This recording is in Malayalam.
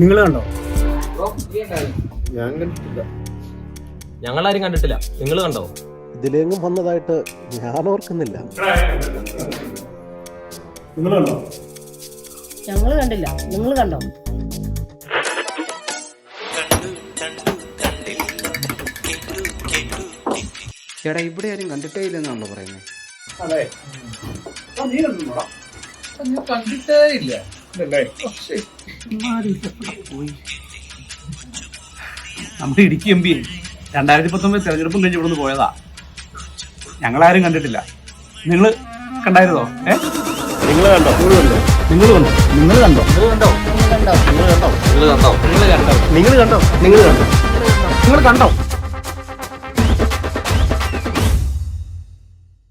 നിങ്ങൾ കണ്ടോ? ഞാൻ കണ്ടിട്ടില്ല. ഞങ്ങളാരും കണ്ടിട്ടില്ല. നിങ്ങൾ കണ്ടോ? ഇതിലെങ്ങും വന്നതായിട്ട് ഞാൻ ഓർക്കുന്നില്ല. നിങ്ങൾ കണ്ടോ? ഞങ്ങൾ കണ്ടില്ല. നിങ്ങൾ കണ്ടോ? ചേട്ടാ ഇവിടെ ആരും കണ്ടിട്ടേ ഇല്ലെന്നാണല്ലോ പറയുന്നത് അതെ. നീ കണ്ടിട്ടേ ഇല്ല. നമ്മുടെ ഇടുക്കി എം പി രണ്ടായിരത്തി പത്തൊമ്പത് തെരഞ്ഞെടുപ്പും കഴിഞ്ഞ് ഇവിടുന്ന് പോയതാ ഞങ്ങളാരും കണ്ടിട്ടില്ല നിങ്ങൾ കണ്ടായിരുന്നോ ഏ നിങ്ങൾ കണ്ടോ നിങ്ങൾ കണ്ടോ നിങ്ങൾ കണ്ടോ നിങ്ങൾ കണ്ടോ നിങ്ങൾ കണ്ടോ നിങ്ങൾ കണ്ടോ നിങ്ങൾ കണ്ടോ നിങ്ങൾ കണ്ടോ നിങ്ങൾ കണ്ടോ നിങ്ങൾ കണ്ടോ